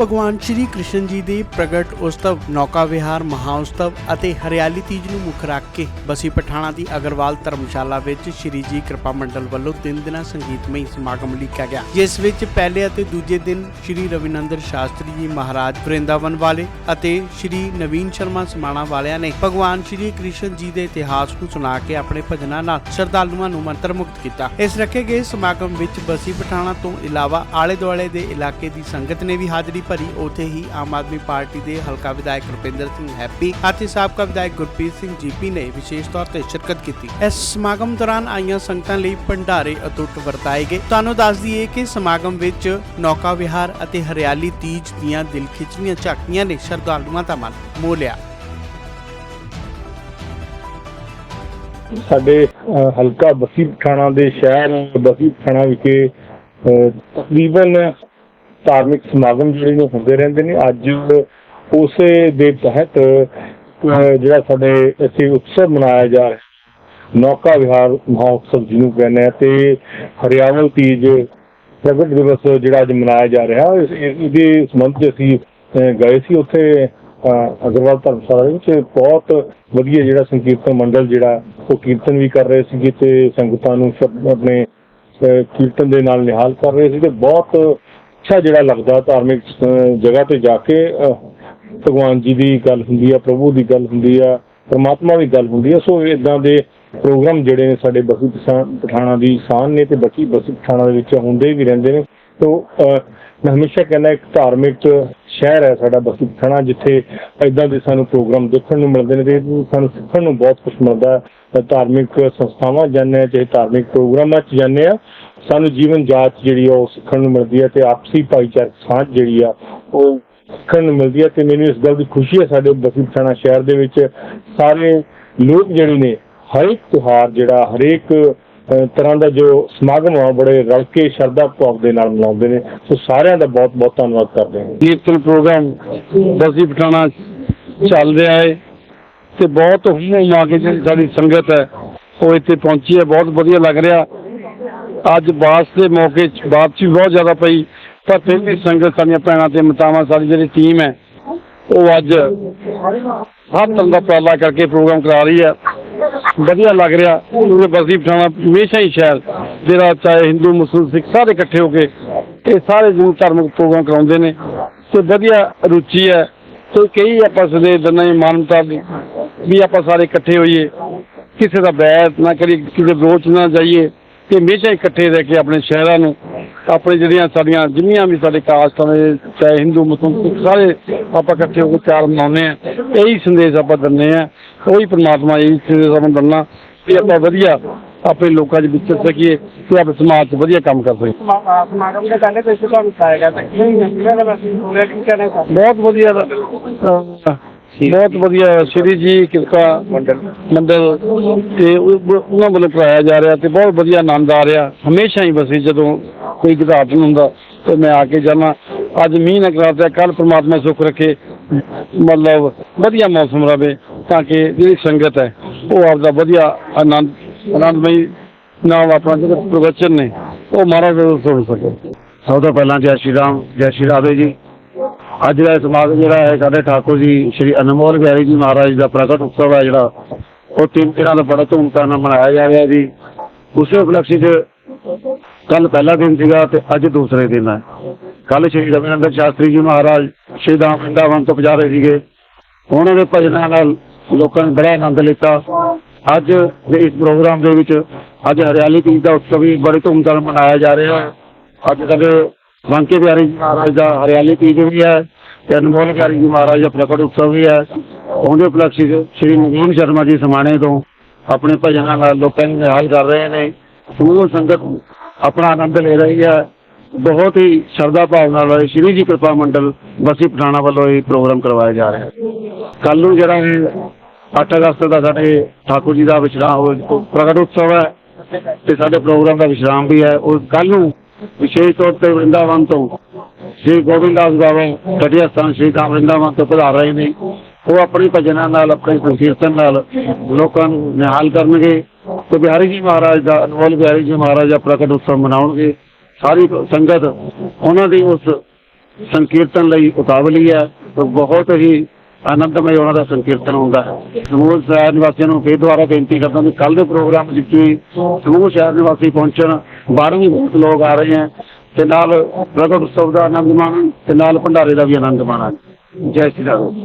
ਭਗਵਾਨ ਸ਼੍ਰੀ ਕ੍ਰਿਸ਼ਨ ਜੀ ਦੇ ਪ੍ਰਗਟ ਉਤਸਵ ਨੌਕਾ ਵਿਹਾਰ ਮਹਾਉਤਸਵ ਅਤੇ ਹਰਿਆਲੀ ਤੀਜ ਨੂੰ ਮੁੱਖ ਰੱਖ ਕੇ ਬਸੀ ਪਠਾਣਾ ਦੀ ਅਗਰਵਾਲ ਧਰਮਸ਼ਾਲਾ ਵਿੱਚ ਸ਼੍ਰੀ ਜੀ ਕਿਰਪਾ ਮੰਡਲ ਵੱਲੋਂ ਤਿੰਨ ਦਿਨਾਂ ਸੰਗੀਤਮਈ ਸਮਾਗਮ ਲਿਖਿਆ ਗਿਆ। ਜਿਸ ਵਿੱਚ ਪਹਿਲੇ ਅਤੇ ਦੂਜੇ ਦਿਨ ਸ਼੍ਰੀ ਰਵਿਨੰਦਰ ਸ਼ਾਸਤਰੀ ਜੀ ਮਹਾਰਾਜ ਵਰਿੰਦਾਵਨ ਵਾਲੇ ਅਤੇ ਸ਼੍ਰੀ ਨਵੀਨ ਸ਼ਰਮਾ ਸਮਾਣਾ ਵਾਲਿਆਂ ਨੇ ਭਗਵਾਨ ਸ਼੍ਰੀ ਕ੍ਰਿਸ਼ਨ ਜੀ ਦੇ ਇਤਿਹਾਸ ਨੂੰ ਸੁਣਾ ਕੇ ਆਪਣੇ ਭਜਨਾਂ ਨਾਲ ਸ਼ਰਧਾਲੂਆਂ ਨੂੰ ਮੰਤਰ ਮੁਕਤ ਕੀਤਾ। ਇਸ ਰੱਖੇ ਗਏ ਸਮਾਗਮ ਵਿੱਚ ਬਸੀ ਪਠਾਣਾ ਤੋਂ ਇਲਾਵਾ ਆਲੇ ਦੁਆਲੇ ਦੇ ਇਲਾਕੇ ਦੀ ਸੰਗਤ ਨੇ ਵੀ ਹਾਜ਼ਰੀ ਭਰੀ ਉੱਥੇ ਹੀ ਆਮ ਆਦਮੀ ਪਾਰਟੀ ਦੇ ਹਲਕਾ ਵਿਧਾਇਕ ਰੁਪਿੰਦਰ ਸਿੰਘ ਹੈਪੀ ਅਤੇ ਸਾਬਕਾ ਵਿਧਾਇਕ ਗੁਰਪ੍ਰੀਤ ਸਿੰਘ ਜੀਪੀ ਨੇ ਵਿਸ਼ੇਸ਼ ਤੌਰ ਤੇ ਸ਼ਿਰਕਤ ਕੀਤੀ। ਇਸ ਸਮਾਗਮ ਦੌਰਾਨ ਆਈਆਂ ਸੰਗਤਾਂ ਲਈ ਭੰਡਾਰੇ ਅਟੁੱਟ ਵਰਤਾਏ ਗਏ। ਤੁਹਾਨੂੰ ਦੱਸ ਦਈਏ ਕਿ ਸਮਾਗਮ ਵਿੱਚ ਨੌਕਾ ਵਿਹਾਰ ਅਤੇ ਹਰਿਆਲੀ ਤੀਜ ਦੀਆਂ ਦਿਲ ਖਿੱਚਵੀਆਂ ਝਾਕੀਆਂ ਨੇ ਸ਼ਰਧਾਲੂਆਂ ਦਾ ਮਨ ਮੋਹ ਲਿਆ। ਸਾਡੇ ਹਲਕਾ ਬਸੀ ਪਠਾਣਾ ਦੇ ਸ਼ਹਿਰ ਬਸੀ ਪਠਾਣਾ ਵਿਖੇ ਤਕਰੀਬਨ ਧਾਰਮਿਕ ਸਮਾਗਮ ਜਿਹੜੇ ਨੇ ਹੁੰਦੇ ਰਹਿੰਦੇ ਨੇ। ਅੱਜ ਉਸੇ ਦੇ ਤਹਿਤ ਜਿਹੜਾ ਸਾਡੇ ਇੱਥੇ ਉਤਸਵ ਮਨਾਇਆ ਜਾ ਰਿਹਾ ਨੌਕਾ ਵਿਹਾਰ ਮਹੋਤਸਵ ਜਿਹਨੂੰ ਕਹਿੰਦੇ ਆ ਤੇ ਹਰਿਆਵਲ ਤੀਜ ਪ੍ਰਗਟ ਦਿਵਸ ਜਿਹੜਾ ਅੱਜ ਮਨਾਇਆ ਜਾ ਰਿਹਾ ਇਹਦੇ ਸੰਬੰਧ 'ਚ ਅਸੀਂ ਗਏ ਸੀ ਉੱਥੇ ਅਗਰਵਾਲ ਧਰਮਸ਼ਾਲਾ ਦੇ ਵਿੱਚ। ਬਹੁਤ ਵਧੀਆ ਜਿਹੜਾ ਸੰਕੀਰਤਨ ਮੰਡਲ ਜਿਹੜਾ, ਉਹ ਕੀਰਤਨ ਵੀ ਕਰ ਰਹੇ ਸੀਗੇ ਤੇ ਸੰਗਤਾਂ ਨੂੰ ਆਪਣੇ ਕੀਰਤਨ ਦੇ ਨਾਲ ਨਿਹਾਲ ਕਰ ਰਹੇ ਸੀ ਤੇ ਬਹੁਤ ਅੱਛਾ ਜਿਹੜਾ ਲੱਗਦਾ ਧਾਰਮਿਕ ਜਗ੍ਹਾ ਤੇ ਜਾ ਕੇ ਭਗਵਾਨ ਜੀ ਦੀ ਗੱਲ ਹੁੰਦੀ ਆ, ਪ੍ਰਭੂ ਦੀ ਗੱਲ ਹੁੰਦੀ ਆ, ਪਰਮਾਤਮਾ ਦੀ ਗੱਲ ਹੁੰਦੀ ਆ, ਸੋ ਇਦਾਂ ਦੇ ਪ੍ਰੋਗਰਾਮ ਜਿਹੜੇ ਨੇ ਸਾਡੇ ਬਸੀ ਪਠਾਣਾ ਦੀ ਸ਼ਾਨ ਨੇ ਤੇ ਬਸੀ ਬਸੀ ਪਠਾਣਾ ਦੇ ਵਿੱਚ ਹੁੰਦੇ ਵੀ ਰਹਿੰਦੇ ਨੇ। ਸੋ ਮੈਂ ਹਮੇਸ਼ਾ ਕਹਿੰਦਾ ਇੱਕ ਧਾਰਮਿਕ ਸ਼ਹਿਰ ਹੈ ਸਾਡਾ ਬਸੀ ਪਠਾਣਾ ਜਿੱਥੇ ਇਦਾਂ ਦੇ ਸਾਨੂੰ ਪ੍ਰੋਗਰਾਮ ਦੇਖਣ ਨੂੰ ਮਿਲਦੇ ਨੇ ਤੇ ਸਾਨੂੰ ਸਿੱਖਣ ਨੂੰ ਬਹੁਤ ਕੁਝ ਮਿਲਦਾ ਧਾਰਮਿਕ ਸੰਸਥਾਵਾਂ ਜਾਂਦੇ ਆ ਚਾਹੇ ਧਾਰਮਿਕ ਪ੍ਰੋਗਰਾਮਾਂ 'ਚ ਜਾਂਦੇ ਆ ਸਾਨੂੰ ਜੀਵਨ ਜਾਚ ਜਿਹੜੀ ਆ, ਉਹ ਸਿੱਖਣ ਨੂੰ ਮਿਲਦੀ ਹੈ ਤੇ ਆਪਸੀ ਭਾਈਚਾਰਕ ਸਾਂਝ ਜਿਹੜੀ ਆ, ਉਹ ਸਿੱਖਣ ਨੂੰ ਮਿਲਦੀ ਹੈ ਤੇ ਮੈਨੂੰ ਇਸ ਗੱਲ ਦੀ ਖੁਸ਼ੀ ਹੈ ਸਾਡੇ ਬਸੀ ਪਠਾਣਾ ਸ਼ਹਿਰ ਦੇ ਵਿੱਚ ਸਾਰੇ ਲੋਕ ਜਿਹੜੇ ਨੇ, ਹਰ ਇੱਕ ਤਿਉਹਾਰ ਜਿਹੜਾ, ਹਰੇਕ ਤਰ੍ਹਾਂ ਦਾ ਜੋ ਸਮਾਗਮ ਆ, ਬੜੇ ਰਲ ਕੇ ਸ਼ਰਧਾ ਭਾਵ ਦੇ ਨਾਲ ਮਨਾਉਂਦੇ ਨੇ। ਸੋ ਸਾਰਿਆਂ ਦਾ ਬਹੁਤ ਬਹੁਤ ਧੰਨਵਾਦ ਕਰਦੇ ਹਾਂ। ਕੀਰਤਨ ਪ੍ਰੋਗਰਾਮ ਬਸੀ ਪਠਾਣਾ ਚੱਲ ਰਿਹਾ ਹੈ ਤੇ ਬਹੁਤ ਹੁਮ ਆ ਕੇ ਸਾਡੀ ਸੰਗਤ ਹੈ, ਉਹ ਇੱਥੇ ਪਹੁੰਚੀ ਹੈ, ਬਹੁਤ ਵਧੀਆ ਲੱਗ ਰਿਹਾ। ਅੱਜ ਬਾਸ ਦੇ ਮੌਕੇ 'ਚ ਵੀ ਬਹੁਤ ਜ਼ਿਆਦਾ ਪਈ, ਪਰ ਫਿਰ ਵੀ ਸੰਗਤ ਸਾਡੀਆਂ ਭੈਣਾਂ ਤੇ ਮਤਾਵਾਂ, ਸਾਡੀ ਜਿਹੜੀ ਟੀਮ ਹੈ, ਉਹ ਅੱਜ ਹਰ ਤਰ੍ਹਾਂ ਦਾ ਉਪਰਾਲਾ ਕਰਕੇ ਪ੍ਰੋਗਰਾਮ ਕਰਾ ਰਹੀ ਹੈ। ਵਧੀਆ ਲੱਗ ਰਿਹਾ। ਕਿਉਂਕਿ ਬਸੀ ਪਠਾਣਾ ਹਮੇਸ਼ਾ ਹੀ ਸ਼ਹਿਰ ਜਿਹੜਾ ਚਾਹੇ ਹਿੰਦੂ ਮੁਸਲਿਮ ਸਿੱਖ ਸਾਰੇ ਇਕੱਠੇ ਹੋ ਕੇ ਇਹ ਸਾਰੇ ਜਿਨ ਧਾਰਮਿਕ ਪ੍ਰੋਗਰਾਮ ਕਰਾਉਂਦੇ ਨੇ। ਤੇ ਵਧੀਆ ਰੁਚੀ ਹੈ। ਤੇ ਕਈ ਆਪਾਂ ਸਦੇ ਦਨਾਂ ਦੀ ਮਾਨਵਤਾ ਦੀ ਵੀ ਆਪਾਂ ਸਾਰੇ ਇਕੱਠੇ ਹੋਈਏ। ਕਿਸੇ ਦਾ ਬੈਰ ਨਾ ਕਰੀ ਕਿਸੇ ਵਿਰੋਧ ਨਾ ਜਾਈਏ। ਤੇ ਹਮੇਸ਼ਾ ਹੀ ਇਕੱਠੇ ਰਹਿ ਕੇ ਆਪਣੇ ਸ਼ਹਿਰਾਂ ਨੂੰ, ਆਪਣੇ ਜਿਹੜੀਆਂ ਸਾਡੀਆਂ ਜਿੰਨੀਆਂ ਵੀ ਸਾਡੇ ਕਾਸਟਾਂ ਦੇ ਚਾਹੇ ਹਿੰਦੂ, ਮੁਸਲਮਾਨ ਸਾਰੇ ਆਪਾਂ ਇਕੱਠੇ ਹੋ ਕੇ ਤਿਆਰ ਮਨਾਉਂਦੇ ਆ ਇਹੀ ਸੰਦੇਸ਼ ਆਪਾਂ ਦਿੰਦੇ ਆ ਉਹੀ ਪ੍ਰਮਾਤਮਾ ਇਹੀ ਸੰਦੇਸ਼ ਆਪਾਂ ਨੂੰ ਦਿੰਦਾ ਵੀ ਆਪਾਂ ਵਧੀਆ ਆਪਣੇ ਲੋਕਾਂ 'ਚ ਵਿਚਰ ਸਕੀਏ ਤੇ ਆਪਣੇ ਸਮਾਜ 'ਚ ਵਧੀਆ ਕੰਮ ਕਰ ਸਕੀਏ। ਸਮਾਗਮ ਦੇ ਕਹਿੰਦੇ ਤੁਸੀਂ ਤੁਹਾਨੂੰ ਦਾ ਬਹੁਤ ਵਧੀਆ ਦਾ- ਬਹੁਤ ਵਧੀਆ ਸ਼੍ਰੀ ਜੀ ਕਿਰਪਾ ਮੰਡਲ। ਮੰਡਲ ਤੇ ਉਹ- ਉਹਨਾਂ ਵੱਲੋਂ ਕਰਾਇਆ ਜਾ ਰਿਹਾ ਤੇ ਬਹੁਤ ਵਧੀਆ ਆਨੰਦ ਆ ਰਿਹਾ। ਹਮੇਸ਼ਾ ਹੀ ਬਸੇ ਜਦੋਂ ਕੋਈ ਉਦਘਾਟਨ ਹੁੰਦਾ ਤੇ ਮੈਂ ਆ ਕੇ ਜਾਣਾ ਅੱਜ ਮੀਂਹ ਨਾ ਕਰਾਤਾ ਕੱਲ ਪ੍ਰਮਾਤਮਾ ਸੁੱਖ ਰੱਖੇ, ਮਤਲਬ ਵਧੀਆ ਮੌਸਮ ਰਵੇ ਤਾਂ ਕਿ ਜਿਹੜੀ ਸੰਗਤ ਹੈ, ਉਹ ਆਪਦਾ ਵਧੀਆ ਆਨੰਦ, ਆਨੰਦਮਈ ਨਾਲ ਆਪਣਾ ਜਿਹੜਾ ਪ੍ਰਵਚਨ ਨੇ, ਉਹ ਮਹਾਰਾਜ ਦੇ ਸੁਣ ਸਕੇ। ਸਭ ਤੋਂ ਪਹਿਲਾਂ ਜੈ ਸ਼੍ਰੀ ਰਾਮ, ਜੈ ਸ਼੍ਰੀ ਰਾਧੇ ਜੀ। ਅੱਜ ਦਾ ਸਮਾਗਮ ਜਿਹੜਾ ਹੈ, ਸਾਡੇ ਠਾਕੁਰ ਜੀ, ਸ਼੍ਰੀ ਅਨਮੋਲ ਬਿਹਾਰੀ ਜੀ ਮਹਾਰਾਜ ਦਾ ਪ੍ਰਗਟ ਉਤਸਵ ਹੈ ਜਿਹੜਾ, ਉਹ ਤਿੰਨ ਦਿਨਾਂ ਦਾ ਬੜਾ ਧੂਮਧਾਮ ਨਾਲ ਮਨਾਇਆ ਜਾ ਰਿਹਾ ਜੀ। ਉਸੇ ਉਪਲਕਸ਼ 'ਚ ਕੱਲ ਪਹਿਲਾ ਦਿਨ ਸੀਗਾ ਤੇ ਅੱਜ ਦੂਸਰੇ ਦਿਨ ਹੈ। ਕੱਲ ਸ਼੍ਰੀ ਰਵਿੰਦਰ ਸ਼ਾਸਤਰੀ ਜੀ ਮਹਾਰਾਜ, ਸ਼੍ਰੀ ਰਾਮ ਵਰਿੰਦਾਵਨ ਤੋਂ ਪਜਾਰੇ ਸੀਗੇ। ਉਹਨਾਂ ਦੇ ਭਜਨਾਂ ਨਾਲ ਲੋਕਾਂ ਨੇ ਬੜਾ ਆਨੰਦ ਲਿੱਤਾ। ਅੱਜ ਦੇ ਇਸ ਪ੍ਰੋਗਰਾਮ ਦੇ ਵਿੱਚ ਅੱਜ ਹਰਿਆਲੀ ਤੀਜ ਦਾ ਉਤਸਵ ਵੀ ਬੜੇ ਧੂਮਧਾਮ ਮਨਾਇਆ ਜਾ ਰਿਹਾ ਹੈ। ਅੱਜ ਸਾਡੇ ਬਾਂਕੇ ਬਿਹਾਰੀ ਜੀ ਮਹਾਰਾਜ ਦਾ ਹਰਿਆਲੀ ਤੀਜ ਵੀ ਹੈ ਤੇ ਅਨਮੋਲ ਬਿਹਾਰੀ ਜੀ ਮਹਾਰਾਜ ਦਾ ਪ੍ਰਗਟ ਉਤਸਵ ਵੀ ਹੈ। ਉਹਦੇ ਉਪਲਕਸ਼ੀ ਸ਼੍ਰੀ ਨਵੀਨ ਸ਼ਰਮਾ ਜੀ ਸਮਾਣੇ ਤੋਂ ਆਪਣੇ ਭਜਨਾਂ ਨਾਲ ਲੋਕਾਂ ਨੂੰ ਨਿਹਾਲ ਕਰ ਰਹੇ ਨੇ। ਸਮੂਹ ਸੰਗਤ ਆਪਣਾ ਆਨੰਦ ਲੈ ਰਹੀ ਹੈ। ਬਹੁਤ ਹੀ ਸ਼ਰਧਾ ਭਾਵ ਨਾਲ ਸ਼੍ਰੀ ਜੀ ਕਿਰਪਾ ਮੰਡਲ ਬਸੀ ਪਠਾਣਾ ਵੱਲੋਂ ਇਹ ਪ੍ਰੋਗਰਾਮ ਕਰਵਾਇਆ ਜਾ ਰਿਹਾ ਹੈ। ਕੱਲ ਨੂੰ ਜਿਹੜਾ ਇਹ 8 ਅਗਸਤ ਦਾ ਸਾਡੇ ਠਾਕੁਰ ਜੀ ਦਾ ਵਿਸ਼ਰਾਮ ਪ੍ਰਗਟ ਉਤਸਵ ਹੈ ਤੇ ਸਾਡੇ ਪ੍ਰੋਗਰਾਮ ਦਾ ਵਿਸ਼ਰਾਮ ਵੀ ਹੈ। ਉਹ ਕੱਲ ਨੂੰ ਵਿਸ਼ੇਸ਼ ਤੌਰ ਤੇ ਵਰਿੰਦਾਵਨ ਤੋਂ ਸ਼੍ਰੀ ਗੋਬਿੰਦ ਦਾਸ ਬਾਬਾ ਕਟਿਆ ਸਥਾਨ ਸ਼੍ਰੀ ਰਾਮ ਵਰਿੰਦਾਵਨ ਤੋਂ ਪਧਾਰ ਰਹੇ ਨੇ। ਉਹ ਆਪਣੇ ਭਜਨਾਂ ਨਾਲ, ਆਪਣੇ ਸੰਕੀਰਤਨ ਨਾਲ ਲੋਕਾਂ ਨੂੰ ਨਿਹਾਲ ਕਰਨਗੇ। ਤੇ ਬਿਹਾਰੀ ਜੀ ਮਹਾਰਾਜ ਦਾ, ਅਨਮੋਲ ਬਿਹਾਰੀ ਜੀ ਮਹਾਰਾਜ ਦਾ ਪ੍ਰਗਟ ਉਤਸਵ ਮਨਾਉਣਗੇ। ਸਾਰੀ ਸੰਗਤ ਉਹਨਾਂ ਦੀ ਉਸ ਸੰਕੀਰਤਨ ਲਈ ਉਤਾਵਲੀ ਹੈ। ਤੇ ਬਹੁਤ ਹੀ ਆਨੰਦਮਈ ਉਹਨਾਂ ਦਾ ਸੰਕੀਰਤਨ ਹੁੰਦਾ ਹੈ। ਸਮੂਹ ਸ਼ਹਿਰ ਨਿਵਾਸੀਆਂ ਨੂੰ ਫੇਰ ਦੁਆਰਾ ਬੇਨਤੀ ਕਰਦਾ ਕਿ ਕੱਲ ਦੇ ਪ੍ਰੋਗਰਾਮ ਵਿੱਚ ਵੀ ਸਮੂਹ ਸ਼ਹਿਰ ਨਿਵਾਸੀ ਪਹੁੰਚਣ। ਬਾਹਰੋਂ ਵੀ ਬਹੁਤ ਲੋਕ ਆ ਰਹੇ ਹੈ ਤੇ ਨਾਲ ਪ੍ਰਗਟ ਉਤਸਵ ਦਾ ਆਨੰਦ ਮਾਣਨ ਤੇ ਨਾਲ ਭੰਡਾਰੇ ਦਾ ਵੀ ਆਨੰਦ ਮਾਣਨ। ਜੈ ਸ਼੍ਰੀ ਰਾਮ।